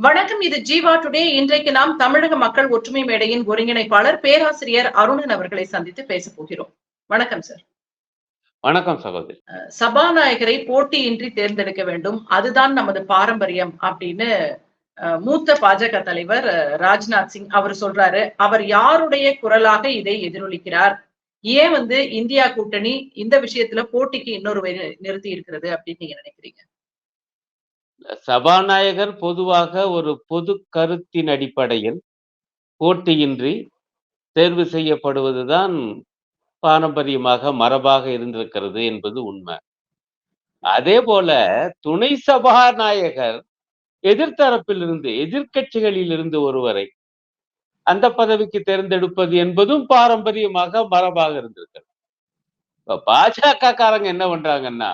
வணக்கம் இது ஜீவா டுடே. இன்றைக்கு நாம் தமிழக மக்கள் ஒற்றுமை மேடையின் ஒருங்கிணைப்பாளர் பேராசிரியர் அருணன் அவர்களை சந்தித்து பேச போகிறோம். வணக்கம் சார். வணக்கம் சகோதரி. சபாநாயகரை போட்டியின்றி தேர்ந்தெடுக்க வேண்டும். அதுதான் நமது பாரம்பரியம் அப்படின்னு மூத்த பாஜக தலைவர் ராஜ்நாத் சிங் அவர் சொல்றாரு. அவர் யாருடைய குரலாக இதை எதிரொலிக்கிறார்? ஏன் வந்து இந்தியா கூட்டணி இந்த விஷயத்துல போட்டிக்கு இன்னொரு நிறுத்தி இருக்கிறது அப்படின்னு நீங்க நினைக்கிறீங்க? சபாநாயகர் பொதுவாக ஒரு பொது கருத்தின் அடிப்படையில் போட்டியின்றி தேர்வு செய்யப்படுவதுதான் பாரம்பரியமாக மரபாக இருந்திருக்கிறது என்பது உண்மை. அதே போல துணை சபாநாயகர் எதிர்த்தரப்பிலிருந்து எதிர்க்கட்சிகளில் இருந்து ஒருவரை அந்த பதவிக்கு தேர்ந்தெடுப்பது என்பதும் பாரம்பரியமாக மரபாக இருந்திருக்கிறது. இப்ப பாஜக காரங்க என்ன பண்றாங்கன்னா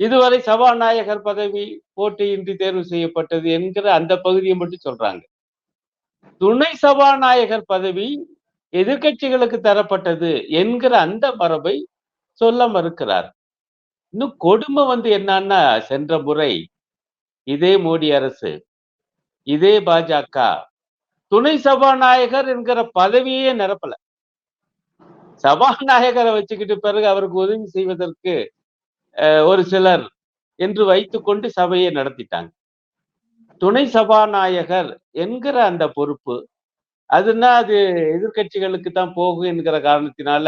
இதுவரை சபாநாயகர் பதவி போட்டியின்றி தேர்வு செய்யப்பட்டது என்கிற அந்த பகுதியை மட்டும் சொல்றாங்க. துணை சபாநாயகர் பதவி எதிர்க்கட்சிகளுக்கு தரப்பட்டது என்கிற அந்த மரபை சொல்ல மறுக்கிறார். இன்னும் கொடுமை வந்து என்னன்னா சென்ற முறை இதே மோடி அரசு இதே பாஜக துணை சபாநாயகர் என்கிற பதவியே நிரப்பல. சபாநாயகரை வச்சுக்கிட்டு பிறகு அவருக்கு உதவி செய்வதற்கு ஒரு சிலர் என்று வைத்துக்கொண்டு சபையை நடத்திட்டாங்க. துணை சபாநாயகர் என்கிற அந்த பொறுப்பு அதுனா அது எதிர்க்கட்சிகளுக்கு தான் போகும் என்கிற காரணத்தினால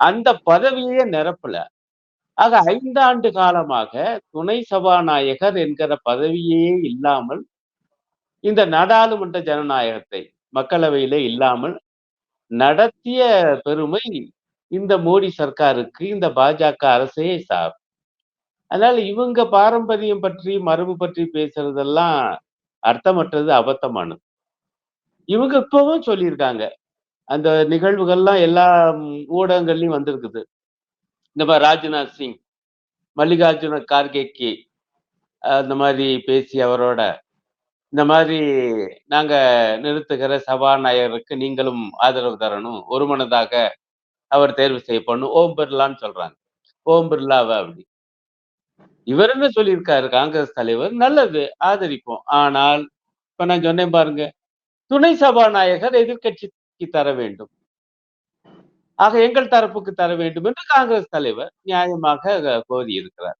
அந்த பதவியே நிரப்பல. ஆக ஐந்தாண்டு காலமாக துணை சபாநாயகர் என்கிற பதவியே இல்லாமல் இந்த நாடாளுமன்ற ஜனநாயகத்தை மக்களவையிலே இல்லாமல் நடத்திய பெருமை இந்த மோடி சர்க்காருக்கு இந்த பாஜக அரசே சார். அதனால இவங்க பாரம்பரியம் பற்றி மரபு பற்றி பேசுறதெல்லாம் அர்த்தமற்றது அபத்தமானது. இவங்க இப்பவும் சொல்லியிருக்காங்க. அந்த நிகழ்வுகள்லாம் எல்லா ஊடகங்கள்லயும் வந்திருக்குது. இந்த மாதிரி ராஜ்நாத் சிங் மல்லிகார்ஜுன கார்கேக்கு அந்த மாதிரி பேசி அவரோட இந்த மாதிரி நாங்க நிறுத்துகிற சபாநாயகருக்கு நீங்களும் ஆதரவு தரணும் ஒருமனதாக அவர் தேர்வு செய்யப்படணும் ஓம் பிர்லான்னு சொல்றாங்க. ஓம் பிர்லாவை அப்படி. இவர் என்ன சொல்லியிருக்காரு? காங்கிரஸ் தலைவர் நல்லது ஆதரிப்போம். ஆனால் இப்ப நான் சொன்னேன் பாருங்க துணை சபாநாயகர் எதிர்க்கட்சிக்கு தர வேண்டும். ஆக எங்கள் தரப்புக்கு தர வேண்டும் என்று காங்கிரஸ் தலைவர் நியாயமாக கோரி இருக்கிறார்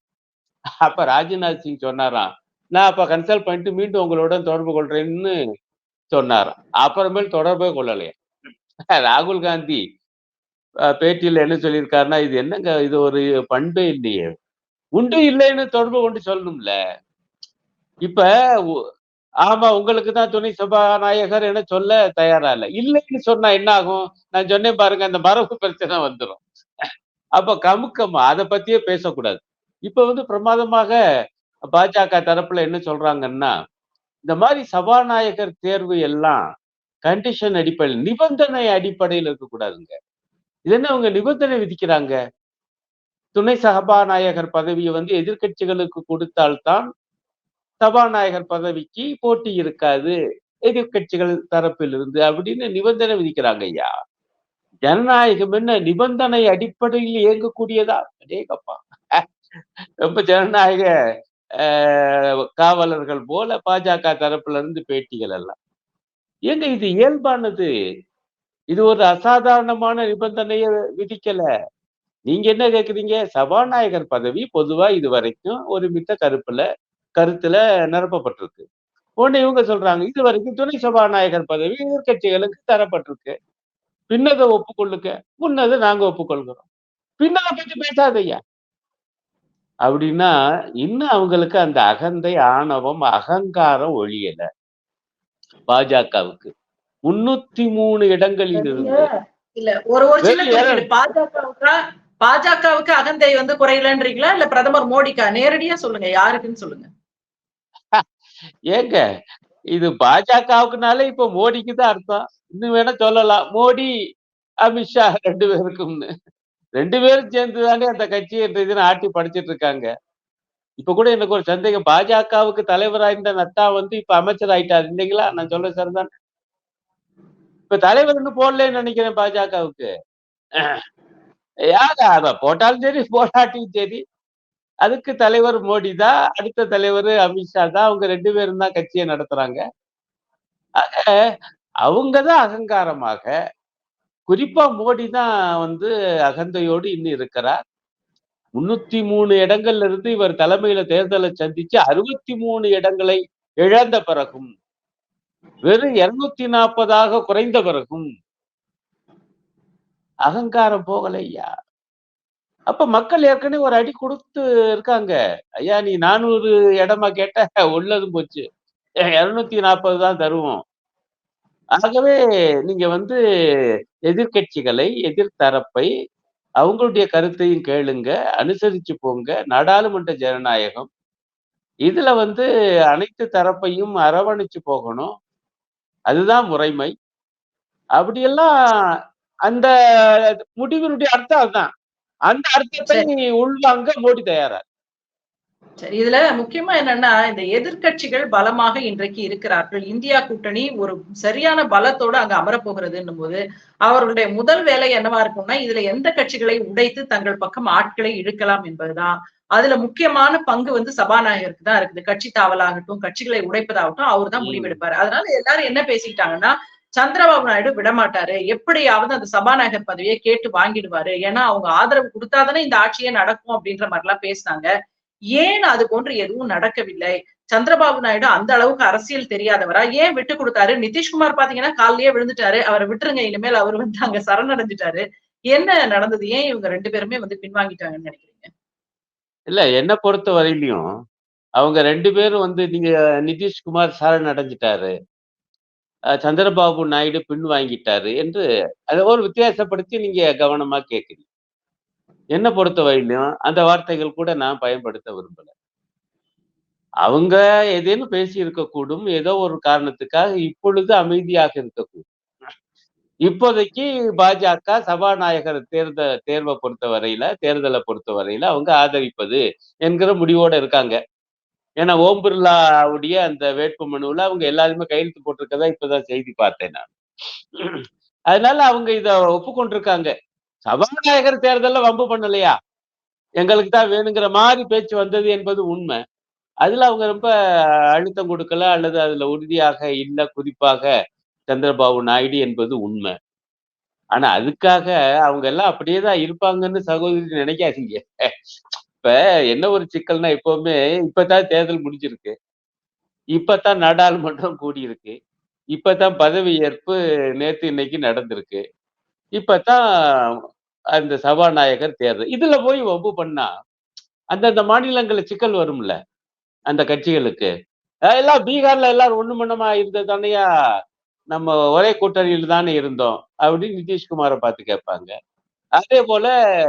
அப்ப ராஜ்நாத் சிங் சொன்னாராம் நான் அப்ப கன்சல்ட் பண்ணிட்டு மீண்டும் உங்களுடன் தொடர்பு கொள்றேன்னு சொன்னாராம். அப்புறமேல் தொடர்பே கொள்ளலையா? ராகுல் காந்தி பேட்டியில என்ன சொல்லியிருக்காருன்னா இது என்னங்க இது ஒரு பண்பே இல்லையே. உண்டு இல்லைன்னு தொடர்பு கொண்டு சொல்லணும்ல. இப்ப ஆமா உங்களுக்கு தான் துணை சபாநாயகர் என சொல்ல தயாரா இல்ல. இல்லைன்னு சொன்னா என்ன ஆகும்? நான் சொன்னேன் பாருங்க அந்த மரபு பிரச்சனை வந்துடும் அப்ப கமுக்கமா அதை பத்தியே பேசக்கூடாது. இப்ப வந்து பிரமாதமாக பாஜக தரப்புல என்ன சொல்றாங்கன்னா இந்த மாதிரி சபாநாயகர் தேர்வு எல்லாம் கண்டிஷன் அடிப்படையில் நிபந்தனை அடிப்படையில் இருக்கக்கூடாதுங்க. இது என்ன அவங்க நிபந்தனை விதிக்கிறாங்க? துணை சபாநாயகர் பதவியை வந்து எதிர்க்கட்சிகளுக்கு கொடுத்தால்தான் சபாநாயகர் பதவிக்கு போட்டி இருக்காது. எதிர்க்கட்சிகள் தரப்பிலிருந்து அப்படின்னு நிபந்தனை விதிக்கிறாங்க ஐயா. ஜனநாயகம் என்ன நிபந்தனை அடிப்படையில் இயங்கக்கூடியதா? அடேகப்பா ரொம்ப ஜனநாயக காவலர்கள் போல பாஜக தரப்புல இருந்து பேட்டிகள் எல்லாம். ஏங்க இது இயல்பானது? இது ஒரு அசாதாரணமான நிபந்தனையை விதிக்கல. நீங்க என்ன கேக்குறீங்க? சபாநாயகர் பதவி பொதுவா இது வரைக்கும் ஒரு மித்த கருப்புல கருத்துல நிரப்பப்பட்டிருக்கு. உடனே இவங்க சொல்றாங்க இது வரைக்கும் துணை சபாநாயகர் பதவி எதிர்கட்சிகளுக்கு தரப்பட்டிருக்கு. பின்னதை ஒப்புக்கொள்ளுக்க முன்னதை நாங்க ஒப்புக்கொள்கிறோம். பின்னதை பத்தி பேசாதையா அப்படின்னா இன்னும் அவங்களுக்கு அந்த அகந்தை ஆணவம் அகங்காரம் ஒழியல. பாஜகவுக்கு. முன்னூத்தி மூணு இடங்களில் இருந்து. இல்ல ஒரு ஒரு பாஜகவுக்கா பாஜகவுக்கு அகந்தை வந்து குறையலன்றீங்களா இல்ல பிரதமர் மோடிக்கா? நேரடியா சொல்லுங்க யாருக்குன்னு சொல்லுங்க. ஏங்க இது பாஜகவுக்குனாலே இப்ப மோடிக்கு தான் அர்த்தம். இன்னும் வேணா சொல்லலாம். மோடி அமித்ஷா ரெண்டு பேருக்கும்னு. ரெண்டு பேரும் சேர்ந்து தானே அந்த கட்சியை இந்த இதுன்னு ஆட்டி படிச்சிட்டு இருக்காங்க. இப்ப கூட எனக்கு ஒரு சந்தேகம். பாஜகவுக்கு தலைவரா இருந்த நட்டா வந்து இப்ப அமைச்சர் ஆயிட்டாரு இல்லைங்களா? நான் சொல்ல சரிதான்? இப்ப தலைவர்னு போடலன்னு நினைக்கிறேன் பாஜகவுக்கு. யாரு அத போட்டாலும் சரி போராட்டியும் சரி. அதுக்கு தலைவர் மோடி தான் அடுத்த தலைவர் அமித்ஷா தான் அவங்க ரெண்டு பேரும் தான் கட்சியை நடத்துறாங்க. அவங்க தான் அகங்காரமாக. குறிப்பா மோடி தான் வந்து அகந்தையோடு இன்னும் இருக்கிறார். முன்னூத்தி மூணு இடங்கள்ல இருந்து இவர் தலைமையில தேர்தலை சந்திச்சு அறுபத்தி மூணு இடங்களை இழந்த பிறகும் வெறும் இருநூத்தி நாற்பதாக குறைந்த பிறகும் அகங்காரம் போகலையா அப்ப மக்கள் ஏற்கனவே ஒரு அடி கொடுத்து இருக்காங்க. ஐயா நீ நானூறு இடமா கேட்ட உள்ளதும் போச்சு. இருநூத்தி நாற்பது தான் தருவோம். ஆகவே நீங்க வந்து எதிர்க்கட்சிகளை எதிர்த்தரப்பை அவங்களுடைய கருத்தையும் கேளுங்க அனுசரிச்சு போங்க. நாடாளுமன்ற ஜனநாயகம். இதுல வந்து அனைத்து தரப்பையும் அரவணைச்சு போகணும். அதுதான் முறைமை. அப்படியெல்லாம் அந்த முடிவினுடைய அர்த்தம் அதுதான். அந்த அர்த்தத்தை உள்வாங்க மோடி தயாரா. சரி இதுல முக்கியமா என்னன்னா இந்த எதிர்க்கட்சிகள் பலமாக இன்றைக்கு இருக்கிறார்கள். இந்தியா கூட்டணி ஒரு சரியான பலத்தோடு அங்க அமரப்போகிறதுன்னும் போது அவர்களுடைய முதல் வேலை என்னவா இருக்கும்னா இதுல எந்த கட்சிகளை உடைத்து தங்கள் பக்கம் ஆட்களை இழுக்கலாம் என்பதுதான். அதுல முக்கியமான பங்கு வந்து சபாநாயகருக்கு தான் இருக்குது. கட்சி தாவலாகட்டும் கட்சிகளை உடைப்பதாகட்டும் அவர் தான் முடிவெடுப்பாரு. அதனால எல்லாரும் என்ன பேசிக்கிட்டாங்கன்னா சந்திரபாபு நாயுடு விடமாட்டாரு. எப்படியாவது அந்த சபாநாயகர் பதவியை கேட்டு வாங்கிடுவாரு. ஏன்னா அவங்க ஆதரவு கொடுத்தாதானே இந்த ஆட்சியே நடக்கும் அப்படின்ற மாதிரி எல்லாம் பேசினாங்க. ஏன் அது போன்று எதுவும் நடக்கவில்லை? சந்திரபாபு நாயுடு அந்த அளவுக்கு அரசியல் தெரியாதவரா? ஏன் விட்டு கொடுத்தாரு? நிதிஷ்குமார் பாத்தீங்கன்னா காலையே விழுந்துட்டாரு. அவரை விட்டுருங்க இனிமேல் அவர் வந்து அங்க சரணடைஞ்சிட்டாரு. என்ன நடந்தது? ஏன் இவங்க ரெண்டு பேருமே வந்து பின்வாங்கிட்டாங்கன்னு நினைக்கிறீங்க? இல்ல என்ன பொறுத்த வரையிலையும் அவங்க ரெண்டு பேரும் வந்து நீங்க நிதிஷ்குமார் சரணடைஞ்சிட்டாரு சந்திரபாபு நாயுடு பின் வாங்கிட்டாரு என்று அதை ஒரு வித்தியாசப்படுத்தி நீங்க கவனமா கேட்குறீங்க என்ன பொறுத்த வரையிலும் அந்த வார்த்தைகள் கூட நான் பயன்படுத்த விரும்பல. அவங்க ஏதேனும் பேசி இருக்கக்கூடும் ஏதோ ஒரு காரணத்துக்காக இப்பொழுது அமைதியாக இருக்கக்கூடும். இப்போதைக்கு பாஜக சபாநாயகர் தேர்த தேர்வை பொறுத்த வரையில தேர்தலை பொறுத்த வரையில அவங்க ஆதரிப்பது என்கிற முடிவோட இருக்காங்க. ஏன்னா ஓம் பிர்லாவுடைய அந்த வேட்பு மனுவில் அவங்க எல்லாருமே கையெழுத்து போட்டிருக்கதா இப்பதான் செய்தி பார்த்தேன் நான். அதனால அவங்க இத ஒப்புக்கொண்டிருக்காங்க. சபாநாயகர் தேர்தலில் வம்பு பண்ணலையா? எங்களுக்கு தான் வேணுங்கிற மாதிரி பேச்சு வந்தது என்பது உண்மை. அதுல அவங்க ரொம்ப அழுத்தம் கொடுக்கல அல்லது அதுல உறுதியாக இல்லை குறிப்பாக சந்திரபாபு நாயுடு என்பது உண்மை. ஆனா அதுக்காக அவங்க எல்லாம் அப்படியே தான் இருப்பாங்கன்னு சகோதரி நினைக்காதீங்க. இப்ப என்ன ஒரு சிக்கல்னா எப்பவுமே இப்பதான் தேர்தல் முடிஞ்சிருக்கு. இப்பதான் நாடாளுமன்றம் கூடியிருக்கு. இப்பதான் பதவி ஏற்பு நேற்று இன்னைக்கு நடந்திருக்கு. இப்பதான் அந்த சபாநாயகர் தேர்தல். இதுல போய் ஒப்பு பண்ணா அந்தந்த மாநிலங்களில் சிக்கல் வரும்ல அந்த கட்சிகளுக்கு. எல்லாம் பீகார்ல எல்லாரும் ஒண்ணு மண்ணமா இருந்தது தானையா? நம்ம ஒரே கூட்டணியில் தானே இருந்தோம் அப்படின்னு நிதிஷ்குமாரை பார்த்து கேட்பாங்க. அதே போல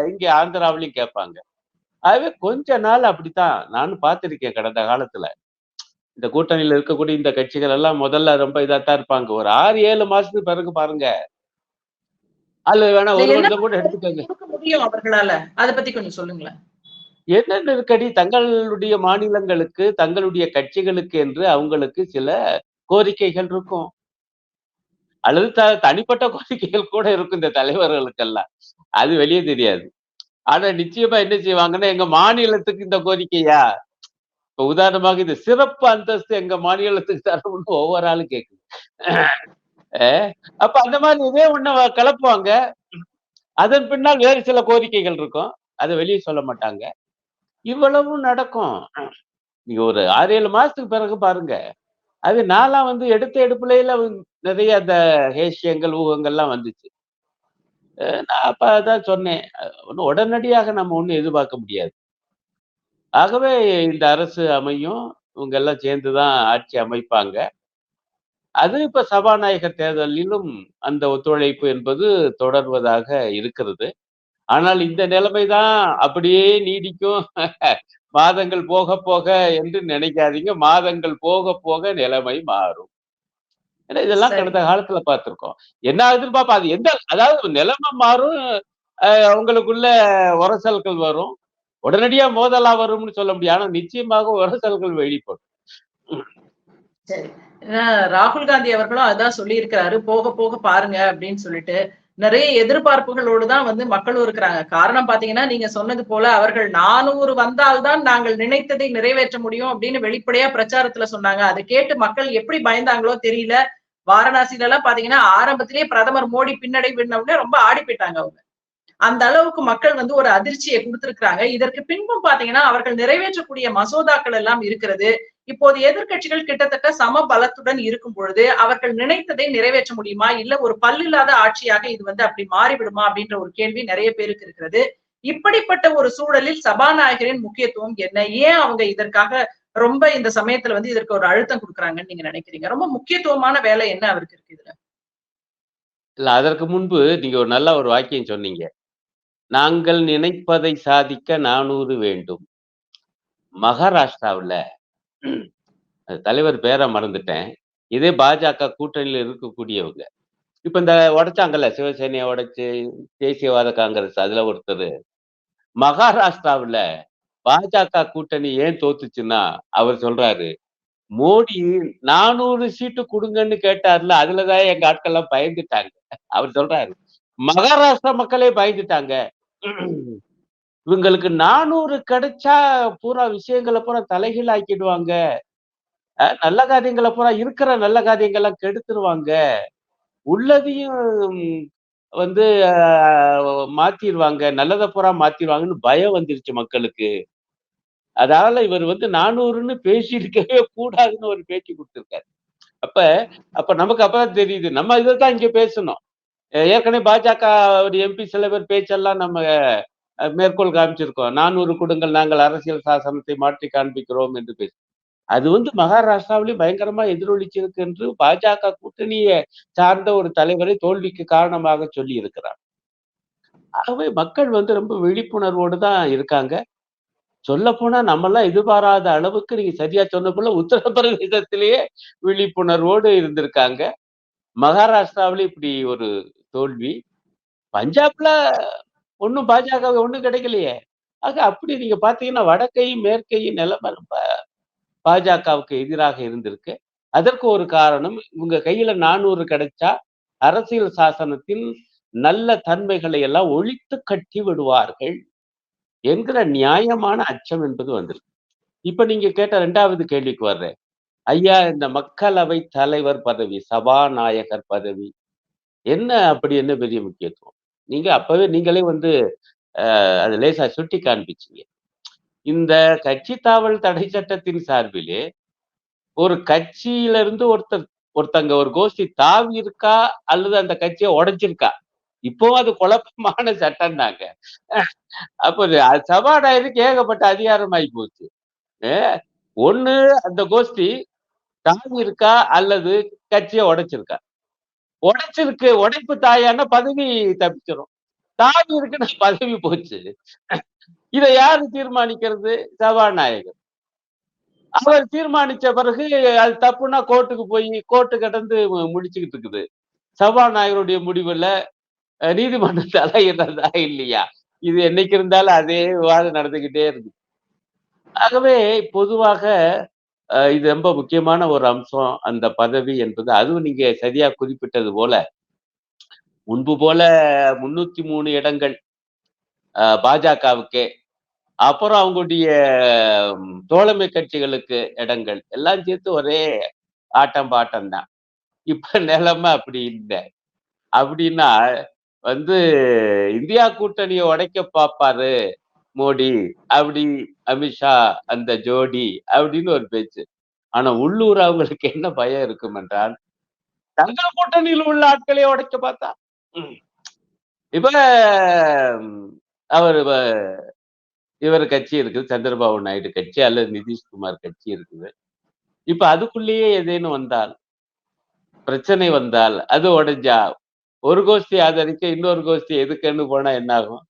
இங்க ஆந்திராவிலையும் கேட்பாங்க. ஆகவே கொஞ்ச நாள் அப்படித்தான் நானும் பார்த்திருக்கேன் கடந்த காலத்துல. இந்த கூட்டணியில இருக்கக்கூடிய இந்த கட்சிகள் எல்லாம் முதல்ல ரொம்ப இதாத்தான் இருப்பாங்க. ஒரு ஆறு ஏழு மாசத்துக்கு பிறகு பாருங்க. அல்ல வேணா ஒரு வருஷம் கூட எடுத்துக்கோங்க. முடியும் அவர்களால. அதை பத்தி கொஞ்சம் சொல்லுங்களேன். என்ன நெருக்கடி தங்களுடைய மாநிலங்களுக்கு தங்களுடைய கட்சிகளுக்கு என்று அவங்களுக்கு சில கோரிக்கைகள் இருக்கும். அல்லது த தனிப்பட்ட கோரிக்கைகள் கூட இருக்கும் இந்த தலைவர்களுக்கெல்லாம். அது வெளியே தெரியாது. ஆனா நிச்சயமா என்ன செய்வாங்கன்னா எங்க மாநிலத்துக்கு இந்த கோரிக்கையா? இப்ப உதாரணமாக இந்த சிறப்பு அந்தஸ்து எங்க மாநிலத்துக்கு தரணும்னு ஒவ்வொரு ஆளும் கேக்குது. அப்ப அந்த மாதிரி இதே ஒண்ணு கலப்புவாங்க. அதன் பின்னால் வேறு சில கோரிக்கைகள் இருக்கும். அதை வெளியே சொல்ல மாட்டாங்க. இவ்வளவும் நடக்கும். நீங்க ஒரு ஆறு ஏழு மாசத்துக்கு பிறகு பாருங்க. அது நான்லாம் வந்து எடுத்த எடுப்புலையில நிறைய அந்த ஹேஷியங்கள் ஊகங்கள்லாம் வந்துச்சு. நான் அப்ப அதான் சொன்னேன். ஒன்றும் உடனடியாக நம்ம ஒன்றும் எதிர்பார்க்க முடியாது. ஆகவே இந்த அரசு அமையும். இவங்க எல்லாம் சேர்ந்துதான் ஆட்சி அமைப்பாங்க. அது இப்ப சபாநாயகர் தேர்தலிலும் அந்த ஒத்துழைப்பு என்பது தொடர்வதாக இருக்கிறது. ஆனால் இந்த நிலைமை தான் அப்படியே நீடிக்கும். மாதங்கள் போக போக என்று நினைக்காதீங்க. மாதங்கள் போக போக நிலைமை மாறும். ஏன்னா இதெல்லாம் கடந்த காலத்துல பார்த்திருக்கோம். என்ன ஆகுதுன்னு பாப்பா அது எந்த அதாவது நிலைமை மாறும். அவங்களுக்குள்ள உரசல்கள் வரும். உடனடியா மோதலா வரும்னு சொல்ல முடியாது ஆனா நிச்சயமாக உரசல்கள் வெளிப்படும். சரி. ராகுல் காந்தி அவர்களும் அதான் சொல்லி இருக்கிறாரு போக போக பாருங்க அப்படின்னு சொல்லிட்டு நிறைய எதிர்பார்ப்புகளோடு தான் வந்து மக்களும் இருக்கிறாங்க. காரணம் பாத்தீங்கன்னா நீங்க சொன்னது போல அவர்கள் நானூறு வந்தால்தான் நாங்கள் நினைத்ததை நிறைவேற்ற முடியும் அப்படின்னு வெளிப்படையா பிரச்சாரத்துல சொன்னாங்க. அதை கேட்டு மக்கள் எப்படி பயந்தாங்களோ தெரியல. வாரணாசில எல்லாம் பாத்தீங்கன்னா ஆரம்பத்திலேயே பிரதமர் மோடி பின்னடை உடனே ரொம்ப ஆடி போயிட்டாங்க அவங்க. அந்த அளவுக்கு மக்கள் வந்து ஒரு அதிர்ச்சியை கொடுத்திருக்கிறாங்க. இதற்கு பின்பும் பாத்தீங்கன்னா அவர்கள் நிறைவேற்றக்கூடிய மசோதாக்கள் எல்லாம் இருக்கிறது. இப்போது எதிர்க்கட்சிகள் கிட்டத்தட்ட சம பலத்துடன் இருக்கும் பொழுது அவர்கள் நினைத்ததை நிறைவேற்ற முடியுமா? இல்ல ஒரு பல்லில்லாத ஆட்சியாக இது வந்து அப்படி மாறிவிடுமா? அப்படின்ற ஒரு கேள்வி நிறைய பேருக்கு இருக்கிறது. இப்படிப்பட்ட ஒரு சூழலில் சபாநாயகரின் முக்கியத்துவம் என்ன? ஏன் அவங்க இதற்காக ரொம்ப இந்த சமயத்துல வந்து இதற்கு ஒரு அழுத்தம் கொடுக்குறாங்கன்னு நீங்க நினைக்கிறீங்க? ரொம்ப முக்கியத்துவமான வேலை என்ன அவருக்கு இருக்கு இதுல? இல்ல அதற்கு முன்பு நீங்க ஒரு நல்ல ஒரு வாக்கியம் சொன்னீங்க. நாங்கள் நினைப்பதை சாதிக்க நானூறு வேண்டும். மகாராஷ்டிராவுல தலைவர் பேரை மறந்துட்டேன். இதே பாஜக கூட்டணியில இருக்கக்கூடியவங்க. இப்ப இந்த உடைச்சாங்கல்ல சிவசேனையை உடைச்சு தேசியவாத காங்கிரஸ் அதுல ஒருத்தர். மகாராஷ்டிராவுல பாஜக கூட்டணி ஏன் தோத்துச்சுன்னா அவர் சொல்றாரு மோடி நானூறு சீட்டு கொடுங்கன்னு கேட்டார்ல அதுலதான் எங்க ஆட்கள் எல்லாம் பயந்துட்டாங்க. அவர் சொல்றாரு மகாராஷ்டிரா மக்களே பயந்துட்டாங்க. இவங்களுக்கு நானூறு கிடைச்சா பூரா விஷயங்களை பூரா தலைகீழ் ஆக்கிடுவாங்க அஹ் நல்ல காரியங்களை பூரா இருக்கிற நல்ல காரியங்கள்லாம் கெடுத்துருவாங்க. உள்ளதையும் வந்து மாத்திடுவாங்க. நல்லதை பூரா மாத்திடுவாங்கன்னு பயம் வந்துருச்சு மக்களுக்கு. அதனால இவர் வந்து நானூறுன்னு பேசியிருக்கவே கூடாதுன்னு ஒரு பேச்சு கொடுத்துருக்காரு. அப்ப அப்ப நமக்கு அப்பதான் தெரியுது. நம்ம இதைத்தான் இங்க பேசணும். ஏற்கனவே பாஜக எம்பி சில பேர் பேச்செல்லாம் நம்ம மேற்கோள் காமிச்சிருக்கோம். நானூறு குடுங்கள் நாங்கள் அரசியல் சாசனத்தை மாற்றி காண்பிக்கிறோம் என்று பேசி அது வந்து மகாராஷ்டிராவிலையும் பயங்கரமா எதிரொலிச்சிருக்கு என்று பாஜக கூட்டணியை சார்ந்த ஒரு தலைவரை தோல்விக்கு காரணமாக சொல்லி இருக்கிறார் ஆகவே மக்கள் வந்து ரொம்ப விழிப்புணர்வோடு தான் இருக்காங்க. சொல்ல போனா நம்மெல்லாம் எதிர்பாராத அளவுக்கு நீங்க சரியா சொன்ன போல உத்தரப்பிரதேசத்திலேயே விழிப்புணர்வோடு இருந்திருக்காங்க. மகாராஷ்டிராவில இப்படி ஒரு தோல்வி. பஞ்சாப்ல ஒன்றும் பாஜக ஒன்றும் கிடைக்கலையே. ஆக அப்படி நீங்க பாத்தீங்கன்னா வடக்கையும் மேற்கையும் நிலைமை ரொம்ப பாஜகவுக்கு எதிராக இருந்திருக்கு. அதற்கு ஒரு காரணம் இவங்க கையில நானூறு கிடைச்சா அரசியல் சாசனத்தின் நல்ல தன்மைகளை எல்லாம் ஒழித்து கட்டி விடுவார்கள் என்கிற நியாயமான அச்சம் என்பது வந்திருக்கு. இப்ப நீங்க கேட்ட ரெண்டாவது கேள்விக்கு வர்றேன். ஐயா இந்த மக்களவை தலைவர் பதவி சபாநாயகர் பதவி என்ன அப்படி என்ன பெரிய முக்கியத்துவம்? நீங்க அப்பவே நீங்களே வந்து அது லேசா சுட்டி காண்பிச்சீங்க. இந்த கட்சி தாவல் தடை சட்டத்தின் சார்பிலே ஒரு கட்சியில இருந்து ஒருத்தர் ஒருத்தங்க ஒரு கோஷ்டி தாவி இருக்கா? அல்லது அந்த கட்சியை உடைச்சிருக்கா? இப்போ அது குழப்பமான சட்டம்னாங்க அப்போ சபாநாயகருக்கு ஏகப்பட்ட அதிகாரம் ஆகி போச்சு ஒண்ணு அந்த கோஷ்டி தாவி இருக்கா? அல்லது கட்சியை உடைச்சிருக்கா? உடைச்சிருக்கு உடைப்பு தாயான பதவி தப்பிச்சிடும் தாவி இருக்குன்னா பதவி போச்சு. இதை யாரு தீர்மானிக்கிறது? சபாநாயகர். அவர் தீர்மானிச்ச பிறகு அது தப்புன்னா கோர்ட்டுக்கு போய் கோர்ட்டு கடந்து முடிச்சுக்கிட்டு இருக்குது. சபாநாயகருடைய முடிவுல அஹ், நீதிமன்றம் தலையிடுறதா இல்லையா? இது என்னைக்கு இருந்தாலும் அதே விவாதம் நடந்துகிட்டே இருக்கு. ஆகவே பொதுவாக இது ரொம்ப முக்கியமான ஒரு அம்சம். அந்த பதவி என்பது அதுவும் நீங்க சரியா குறிப்பிட்டது போல. முன்பு போல முன்னூத்தி மூணு இடங்கள் பாஜகவுக்கு பாஜகவுக்கே. அப்புறம் அவங்களுடைய தோழமை கட்சிகளுக்கு இடங்கள். எல்லாம் சேர்த்து ஒரே ஆட்டம் பாட்டம் தான். இப்ப நிலைமை அப்படி இல்லை. அப்படின்னா வந்து இந்தியா கூட்டணியை உடைக்க பார்ப்பாரு. மோடி அப்படி அமித்ஷா அந்த ஜோடி அப்படின்னு ஒரு பேச்சு. ஆனா உள்ளூர் அவங்களுக்கு என்ன பயம் இருக்கும் என்றால் தங்கள் கூட்டணியில் உள்ள ஆட்களை உடைக்க பார்த்தா இப்ப அவர் இவர் கட்சி இருக்குது சந்திரபாபு நாயுடு கட்சி அல்லது நிதிஷ்குமார் கட்சி இருக்குது. இப்ப அதுக்குள்ளேயே ஏதேனும் வந்தால் பிரச்சனை வந்தால் அது உடைஞ்சா ஒரு கோஷ்டி ஆதரிக்க இன்னொரு கோஷ்டி எதுக்குன்னு போனா என்ன ஆகும்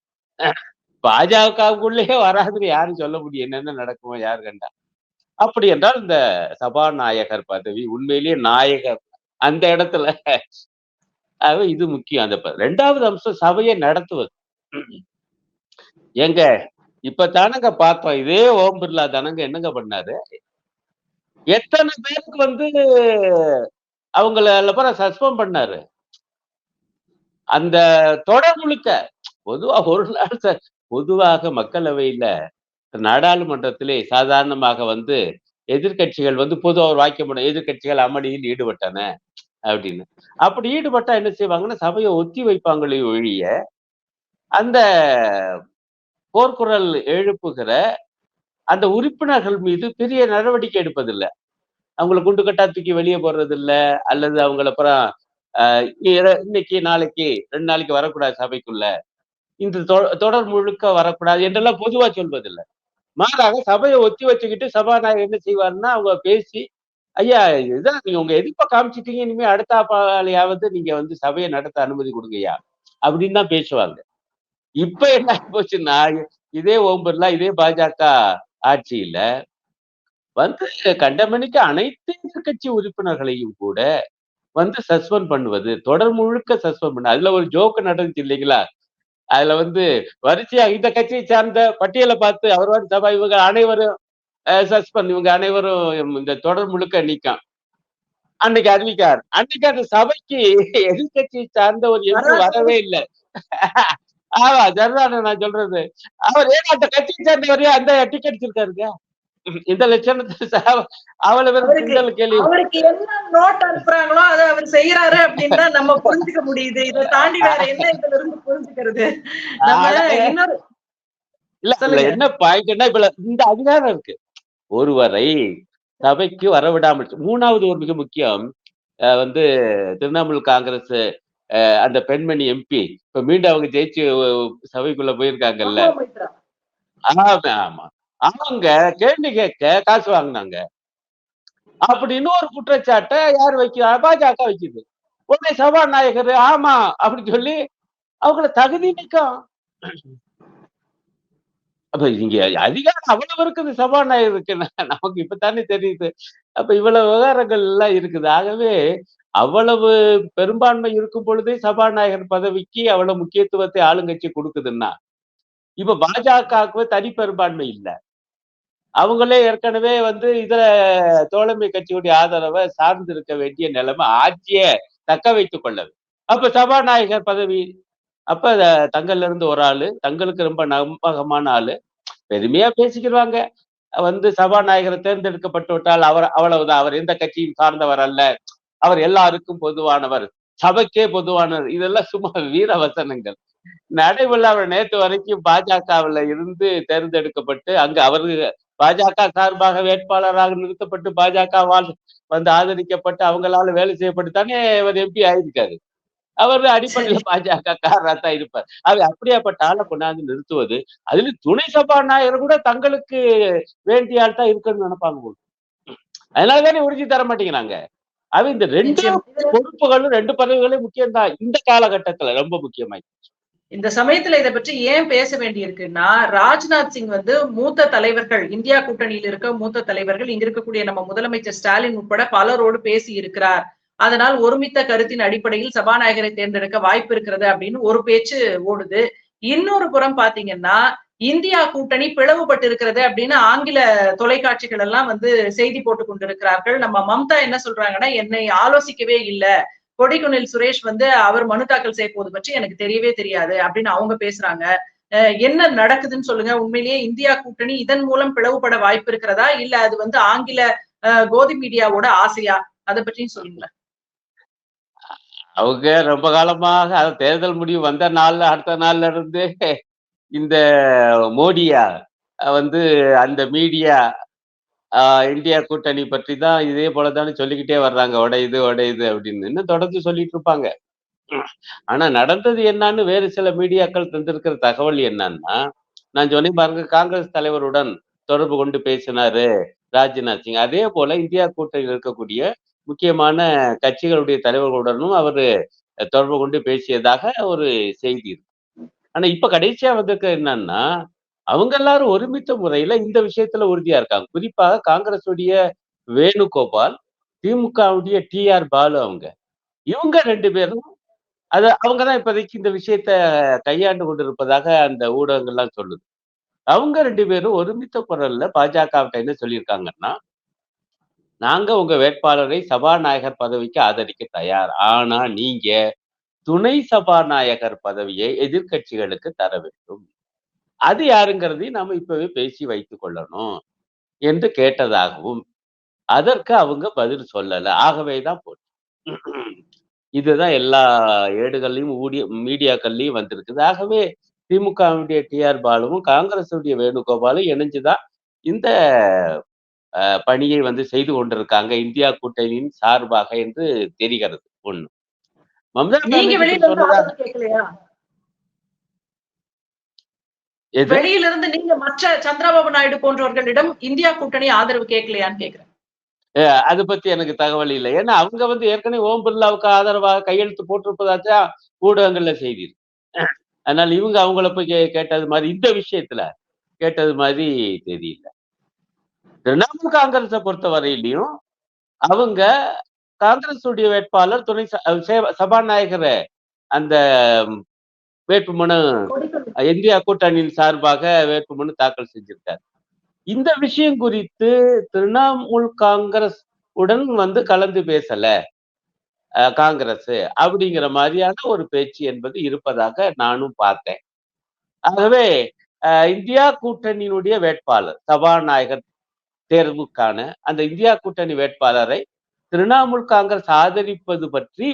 பாஜகவுக்குள்ளேயே வராதுன்னு யாரும் சொல்ல முடியும். என்னென்ன நடக்குமோ யார் கண்டா. அப்படி என்றால் இந்த சபாநாயகர் பதவி உண்மையிலேயே நாயகர் அந்த இடத்துல. ஆக இது முக்கியம். அந்த ரெண்டாவது அம்சம் சபையை நடத்துவது. எங்க இப்ப தானங்க பார்த்தோம். இதே ஓம் பிர்லா தானங்க என்னங்க பண்ணாரு? எத்தனை பேருக்கு வந்து அவங்கள அப்புறம் சஸ்பெண்ட் பண்ணாரு. அந்த தொடர் முழுக்க பொதுவா ஒரு நாள் பொதுவாக மக்களவையில நாடாளுமன்றத்திலே சாதாரணமாக வந்து எதிர்க்கட்சிகள் வந்து பொதுவாக ஒரு வாக்கியம் போடும் எதிர்க்கட்சிகள் அமளியில் ஈடுபட்டன அப்படின்னு. அப்படி ஈடுபட்டா என்ன செய்வாங்கன்னா சபையை ஒத்தி வைப்பாங்களே ஒழிய அந்த போர்க்குரல் எழுப்புகிற அந்த உறுப்பினர்கள் மீது பெரிய நடவடிக்கை எடுப்பதில்லை. அவங்கள குண்டு கட்டா தூக்கி வெளியே போடுறது இல்ல அல்லது அவங்கள அப்புறம் ஆஹ் இன்னைக்கு நாளைக்கு ரெண்டு நாளைக்கு வரக்கூடாது சபைக்குள்ள. இந்த தொ- தொடர் முழுக்க வரக்கூடாது என்றெல்லாம் பொதுவா சொல்வதில்லை. மாறாக சபையை ஒத்தி வச்சுக்கிட்டு சபாநாயகர் என்ன செய்வாருன்னா அவங்க பேசி ஐயா இதுதான் நீங்க உங்க எதிர்ப்ப காமிச்சிட்டீங்க இனிமே அடுத்த பாலையாவது நீங்க வந்து சபையை நடத்த அனுமதி கொடுங்கய்யா அப்படின்னு தான் பேசுவாங்க. இப்ப என்ன ஆகி போச்சுன்னா இதே ஓம் பிர்லா இதே பாஜக ஆட்சியில வந்து கண்டமணிக்கு அனைத்து எதிர்க்கட்சி உறுப்பினர்களையும் கூட வந்து சஸ்பெண்ட் பண்ணுவது தொடர் முழுக்க சஸ்பெண்ட் பண்ண அதுல ஒரு ஜோக்கு நடந்துச்சு இல்லைங்களா? அதுல வந்து வரிசையா இந்த கட்சியை சார்ந்த பட்டியலை பார்த்து அவர் வந்து சபா இவங்க அனைவரும் சஸ்பெண்ட் இவங்க அனைவரும் இந்த தொடர் முழுக்க நீக்கம். அன்னைக்கு அறிவிக்கார் அன்னைக்கு அந்த சபைக்கு எதிர்கட்சியை சார்ந்த ஒரு எம்பி வரவே இல்லை. ஆமா ஜர்தான நான் சொல்றது. அவர் ஏன் அந்த கட்சியை சேர்ந்தவரையும் அந்த டிக்கெட் இருக்காருங்க இந்த லட்சணத்தை கிண்டல் கேள்வி. அவருக்கு என்ன நோட் அனுப்புறாங்களோ அதை அவர் செய்யறாரு அப்படின்னு நம்ம புரிஞ்சுக்க முடியுது. இதை தாண்டி வேற என்ன இதுல இருந்து புரிஞ்சுக்கிறது? இல்ல. என்ன பாயிண்ட்னா இப்ப இந்த அதிகாரம் இருக்கு. ஒருவரை சபைக்கு வரவிடாமல் மூணாவது ஒரு மிக முக்கியம் வந்து திரிணாமுல் காங்கிரஸ் அந்த பெண்மணி எம்பி இப்ப மீண்டும் அவங்க ஜெயிச்சு சபைக்குள்ள போயிருக்காங்கல்ல. ஆமா ஆமா. அவங்க கேள்வி கேட்க காசு வாங்கினாங்க. அப்படின்னு ஒரு குற்றச்சாட்டை யார் வைக்கிறா பாஜக வைக்குது. உடனே சபாநாயகர் ஆமா அப்படின்னு சொல்லி அவங்கள தகுதி நிற்கும் அப்ப இங்க அதிகாரம் அவ்வளவு இருக்குது சபாநாயகருக்கு. நமக்கு நமக்கு இப்பதானே தெரியுது. அப்ப இவ்வளவு விவகாரங்கள் எல்லாம் இருக்குது. ஆகவே அவ்வளவு பெரும்பான்மை இருக்கும் பொழுதே சபாநாயகர் பதவிக்கு அவ்வளவு முக்கியத்துவத்தை ஆளுங்கட்சி கொடுக்குதுன்னா இப்ப பாஜகவுக்கு தனி பெரும்பான்மை இல்லை. அவங்களே ஏற்கனவே வந்து இதர தோழமை கட்சியுடைய ஆதரவை சார்ந்து இருக்க வேண்டிய நிலைமை ஆட்சியை தக்க வைத்துக் கொள்ளது. அப்ப சபாநாயகர் பதவி அப்ப தங்கள்ல இருந்து ஒரு ஆளு தங்களுக்கு ரொம்ப நம்பகமான ஆளு பெருமையா பேசிக்கிறாங்க வந்து சபாநாயகர் தேர்ந்தெடுக்கப்பட்டு விட்டால் அவர் அவ்வளவுதான் அவர் எந்த கட்சியும் சார்ந்தவர் அல்ல. அவர் எல்லாருக்கும் பொதுவானவர் சபைக்கே பொதுவானவர் இதெல்லாம் சும்மா வீர வசனங்கள். நடைபெறல அவர் நேற்று வரைக்கும் பாஜகவுல இருந்து தேர்ந்தெடுக்கப்பட்டு அங்க அவரு பாஜக சார்பாக வேட்பாளராக நிறுத்தப்பட்டு பாஜகவால் வந்து ஆதரிக்கப்பட்டு அவங்களால வேலை செய்யப்பட்டு தானே அவர் எம்பி ஆயிருக்காரு. அவர் அடிப்படையில் பாஜக காரரா தான் இருப்பார். அவர் அப்படியாப்பட்ட ஆளை கொண்டாந்து நிறுத்துவது அதுல துணை சபாநாயகர் கூட தங்களுக்கு வேண்டிய ஆள் தான் இருக்குன்னு நினைப்பாங்க. அதனாலதானே உறுதி தர மாட்டேங்கிறாங்க. அவ இந்த ரெண்டு பொறுப்புகளும் ரெண்டு பதவிகளும் முக்கியம்தான். இந்த காலகட்டத்துல ரொம்ப முக்கியமாய் இந்த சமயத்துல இதை பற்றி ஏன் பேச வேண்டியிருக்குன்னா ராஜ்நாத் சிங் வந்து மூத்த தலைவர்கள் இந்தியா கூட்டணியில் இருக்க மூத்த தலைவர்கள் இங்க இருக்கக்கூடிய நம்ம முதலமைச்சர் ஸ்டாலின் உட்பட பலரோடு பேசி இருக்கிறார் அதனால் ஒருமித்த கருத்தின் அடிப்படையில் சபாநாயகரை தேர்ந்தெடுக்க வாய்ப்பு இருக்கிறது அப்படின்னு ஒரு பேச்சு ஓடுது. இன்னொரு புறம் பாத்தீங்கன்னா இந்தியா கூட்டணி பிளவுபட்டு இருக்கிறது அப்படின்னு ஆங்கில தொலைக்காட்சிகள் எல்லாம் வந்து செய்தி போட்டு கொண்டிருக்கிறார்கள். நம்ம மம்தா என்ன சொல்றாங்கன்னா என்னை ஆலோசிக்கவே இல்லை. கொடிக்குனில் சுரேஷ் வந்து அவர் மனு தாக்கல் செய்ய போது பற்றி எனக்கு தெரியவே தெரியாது அப்படின்னு அவங்க பேசுறாங்க. அஹ் என்ன நடக்குதுன்னு சொல்லுங்க. உண்மையிலேயே இந்தியா கூட்டணி இதன் மூலம் பிளவுபட வாய்ப்பு இருக்கிறதா? இல்ல அது வந்து ஆங்கில அஹ், கோதி மீடியாவோட ஆசையா? அதை பற்றியும் சொல்லுங்களேன். அவங்க ரொம்ப காலமாக அது தேர்தல் முடிவு வந்த நாள்ல அடுத்த நாள்ல இருந்து இந்த மோடியா வந்து அந்த மீடியா இந்தியா கூட்டணி பற்றி தான் இதே போலதானே சொல்லிக்கிட்டே வர்றாங்க. உடையுது உடையுது அப்படின்னு. இன்னும் தொடர்ந்து சொல்லிட்டு இருப்பாங்க. ஆனா நடந்தது என்னன்னு வேறு சில மீடியாக்கள் தந்திருக்கிற தகவல் என்னன்னா நான் சொன்னேன் பாருங்க காங்கிரஸ் தலைவருடன் தொடர்பு கொண்டு பேசினாரு ராஜ்நாத் சிங். அதே போல இந்தியா கூட்டணியில் இருக்கக்கூடிய முக்கியமான கட்சிகளுடைய தலைவர்களுடனும் அவர் தொடர்பு கொண்டு பேசியதாக ஒரு செய்தி இருக்கு. ஆனா இப்ப கடைசியா வந்திருக்க என்னன்னா அவங்க எல்லாரும் ஒருமித்த முறையில இந்த விஷயத்துல உறுதியா இருக்காங்க. குறிப்பாக காங்கிரஸுடைய வேணுகோபால் திமுகவுடைய டி ஆர் பாலு அவங்க. இவங்க ரெண்டு பேரும் அத அவங்கதான் இப்போதைக்கு இந்த விஷயத்த கையாண்டு கொண்டிருப்பதாக அந்த ஊடகங்கள்லாம் சொல்லுது. அவங்க ரெண்டு பேரும் ஒருமித்த குரல்ல பாஜகவிட்ட என்ன சொல்லியிருக்காங்கன்னா நாங்க உங்க வேட்பாளரை சபாநாயகர் பதவிக்கு ஆதரிக்க தயார். ஆனா நீங்க துணை சபாநாயகர் பதவியை எதிர்க்கட்சிகளுக்கு தர வேண்டும். அது யாருங்கிறதையும் நாம இப்பவே பேசி வைத்துக் கொள்ளணும் என்று கேட்டதாகவும் அதற்கு அவங்க பதில் சொல்லல. ஆகவேதான் போச்சு. இதுதான் எல்லா ஏடுகள்லயும் ஊடிய மீடியாக்கள்லயும் வந்திருக்குது. ஆகவே திமுகவுடைய டி ஆர் பாலுவும் காங்கிரசுடைய வேணுகோபாலும் இணைஞ்சுதான் இந்த பணியை வந்து செய்து கொண்டிருக்காங்க. இந்தியா கூட்டணியின் சார்பாக என்று தெரிகிறது ஒண்ணு. மம்தா வெளியில இருந்து நீங்க மற்ற சந்திரபாபு நாயுடு போன்றவர்களிடம் இந்தியா கூட்டணி ஆதரவு கேட்கலையான்னு கேக்குறேன் அது பத்தி எனக்கு தகவல் இல்லை. ஏன்னா அவங்க வந்து ஏற்கனவே ஓம் பிர்லாவுக்கு ஆதரவாக கையெழுத்து போட்டிருப்பதாச்சா ஊடகங்கள்ல செய்தி. அதனால இவங்க அவங்கள போய் கேட்டது மாதிரி இந்த விஷயத்துல கேட்டது மாதிரி தெரியல. திரிணாமுல் காங்கிரஸை பொறுத்த வரையிலையும் அவங்க காங்கிரஸுடைய வேட்பாளர் துணை சபாநாயகரை அந்த வேட்புமனு இந்தியா கூட்டணியின் சார்பாக வேட்புமனு தாக்கல் செஞ்சிருக்காரு. இந்த விஷயம் குறித்து திரிணாமுல் காங்கிரஸ் உடன் வந்து கலந்து பேசல காங்கிரஸ் அப்படிங்கிற மாதிரியான ஒரு பேச்சு என்பது இருப்பதாக நானும் பார்த்தேன். ஆகவே இந்தியா கூட்டணியினுடைய வேட்பாளர் சபாநாயகர் தேர்வுக்கான அந்த இந்தியா கூட்டணி வேட்பாளரை திரிணாமுல் காங்கிரஸ் ஆதரிப்பது பற்றி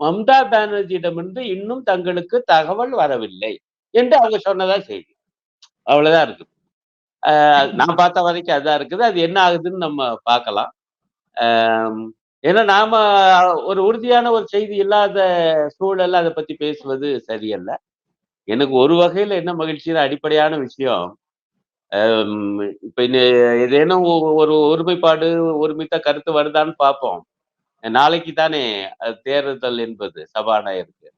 மம்தா பானர்ஜியிடமிருந்து இன்னும் தங்களுக்கு தகவல் வரவில்லை. என்று அவங்க சொன்னதா செய்தி. அவ்வளவுதான் இருக்கு ஆஹ் நான் பார்த்த வரைக்கும் அதான் இருக்குது. அது என்ன ஆகுதுன்னு நம்ம பார்க்கலாம். ஏன்னா நாம ஒரு உறுதியான ஒரு செய்தி இல்லாத சூழல்ல அதை பத்தி பேசுவது சரியல்ல. எனக்கு ஒரு வகையில என்ன மகிழ்ச்சியான அடிப்படையான விஷயம் இப்ப ஏதேனும் ஒரு ஒருமைப்பாடு ஒருமித்த கருத்து வருதான்னு பார்ப்போம். நாளைக்கு தானே தேர்தல் என்பது சபாநாயகருக்கு.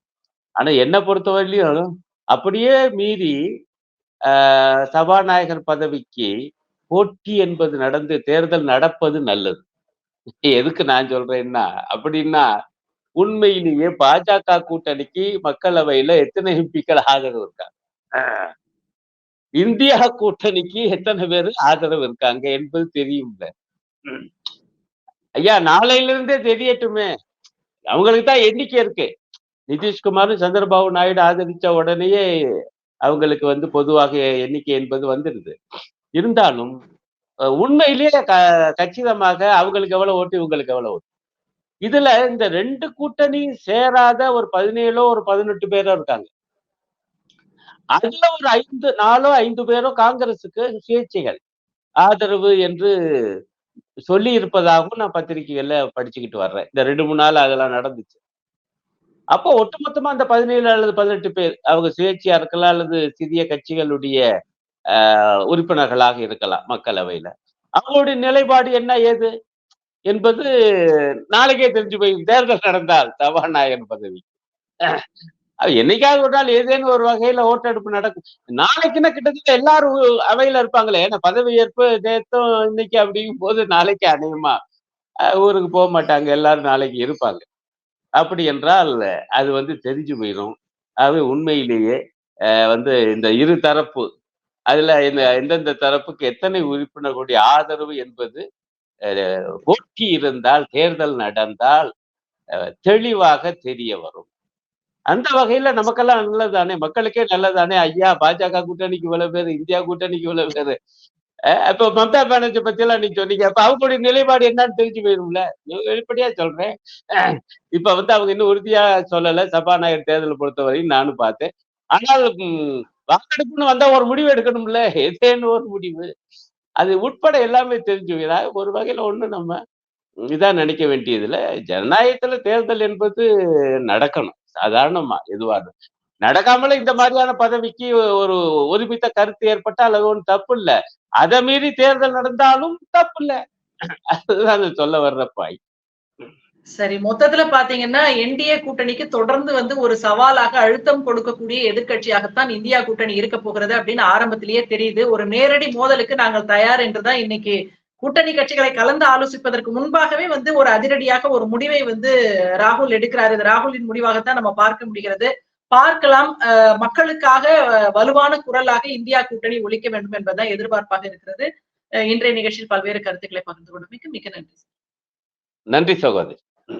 ஆனா என்னை பொறுத்தவரையிலும் அப்படியே மீறி ஆஹ், சபாநாயகர் பதவிக்கு போட்டி என்பது நடந்து தேர்தல் நடப்பது நல்லது. எதுக்கு நான் சொல்றேன்னா அப்படின்னா உண்மையிலேயே பாஜக கூட்டணிக்கு மக்களவையில எத்தனை எம்பிக்கள் ஆதரவு இருக்காங்க? இந்தியா கூட்டணிக்கு எத்தனை பேர் ஆதரவு இருக்காங்க என்பது தெரியும்ல. ஐயா நாளையில இருந்தே தெரியட்டுமே. அவங்களுக்கு தான் எண்ணிக்கை இருக்கு. நிதிஷ்குமாரும் சந்திரபாபு நாயுடு ஆதரிச்ச உடனேயே அவங்களுக்கு வந்து பொதுவாக எண்ணிக்கை என்பது வந்துடுது இருந்தாலும் உண்மையிலேயே க கச்சிதமாக அவங்களுக்கு எவ்வளவு ஓட்டு இவங்களுக்கு எவ்வளவு ஓட்டு? இதுல இந்த ரெண்டு கூட்டணி சேராத ஒரு பதினேழோ ஒரு பதினெட்டு பேரோ இருக்காங்க. அதுல ஒரு ஐந்து நாலோ ஐந்து பேரோ காங்கிரஸுக்கு சுயேட்சைகள். ஆதரவு என்று சொல்லி இருப்பதாகவும் நான் பத்திரிகைகள்ல படிச்சுக்கிட்டு வர்றேன். இந்த ரெண்டு மூணு நாள் அதெல்லாம் நடந்துச்சு. அப்போ ஒட்டுமொத்தமா அந்த பதினேழு அல்லது பதினெட்டு பேர் அவங்க சுயேட்சையா இருக்கலாம் அல்லது சிறிய கட்சிகளுடைய ஆஹ், உறுப்பினர்களாக இருக்கலாம் மக்களவையில. அவங்களுடைய நிலைப்பாடு என்ன ஏது? என்பது நாளைக்கே தெரிஞ்சு போய் தேர்தல் நடந்தால் சபாநாயகர் பதவி. அது என்னைக்காவது ஒரு நாள் ஏதேனும் ஒரு வகையில ஓட்டெடுப்பு நடக்கும். நாளைக்குன்னா கிட்டத்தட்ட எல்லாரும் அவையில இருப்பாங்களே ஏன்னா பதவி ஏற்பு நேத்தும் இன்னைக்கு அப்படிங்கும் போது நாளைக்கு அநேகமா அஹ், ஊருக்கு போக மாட்டாங்க எல்லாரும் நாளைக்கு இருப்பாங்க. அப்படி என்றால் அது வந்து தெரிஞ்சு போயிடும் அது உண்மையிலேயே வந்து இந்த இரு தரப்பு அதுல இந்த எந்தெந்த தரப்புக்கு எத்தனை உறுப்பினர்களுடைய ஆதரவு என்பது அஹ், போட்டி இருந்தால் தேர்தல் நடந்தால் அஹ், தெளிவாக தெரிய வரும். அந்த வகையில நமக்கெல்லாம் நல்லதானே மக்களுக்கே நல்லதானே ஐயா பாஜக கூட்டணிக்கு இவ்வளவு பேர் இந்தியா கூட்டணிக்கு இவ்வளவு பேர். அப்ப மம்தா பானர்ஜி பத்தி எல்லாம் நீங்க சொன்னீங்க. அப்ப அவங்களுடைய நிலைப்பாடு என்னன்னு தெரிஞ்சு போயிடும்ல வெளிப்படையா சொல்றேன். இப்ப வந்து அவங்க இன்னும் உறுதியா சொல்லல. சபாநாயகர் தேர்தலை பொறுத்தவரையும் நானும் பார்த்தேன். ஆனால் வாக்கெடுப்புன்னு வந்தா ஒரு முடிவு எடுக்கணும்ல? எதேன்னு ஒரு முடிவு. அது உட்பட எல்லாமே தெரிஞ்சு ஒரு வகையில ஒண்ணு நம்ம இதான் நினைக்க வேண்டியதுல ஜனநாயகத்துல தேர்தல் என்பது நடக்கணும். சாதாரணமா எதுவாக நடக்காமல இந்த மாதிரியான பதவிக்கு ஒரு ஒருமித்த கருத்து ஏற்பட்டால் அது ஒன்றும் தப்பு இல்ல அதை மீறி தேர்தல் நடந்தாலும் தப்பு இல்லை அதுதான் சொல்ல வர்ற பாய் சரி மொத்தத்துல பாத்தீங்கன்னா என்டிஏ கூட்டணிக்கு தொடர்ந்து வந்து ஒரு சவாலாக அழுத்தம் கொடுக்கக்கூடிய எதிர்க்கட்சியாகத்தான் இந்தியா கூட்டணி இருக்க போகிறது அப்படின்னு ஆரம்பத்திலேயே தெரியுது. ஒரு நேரடி மோதலுக்கு நாங்கள் தயார் என்றுதான் இன்னைக்கு கூட்டணி கட்சிகளை கலந்து ஆலோசிப்பதற்கு முன்பாகவே வந்து ஒரு அதிரடியாக ஒரு முடிவை வந்து ராகுல் எடுக்கிறாரு. ராகுலின் முடிவாகத்தான் நம்ம பார்க்க முடிகிறது. பார்க்கலாம் மக்களுக்காக வலுவான குரலாக இந்தியா கூட்டணி ஒழிக்க வேண்டும் என்பதுதான் எதிர்பார்ப்பாக இருக்கிறது. இன்றைய நிகழ்ச்சியில் பல்வேறு கருத்துக்களை பகிர்ந்து கொண்டமைக்கு மிக்க நன்றி நன்றி சகோதரி.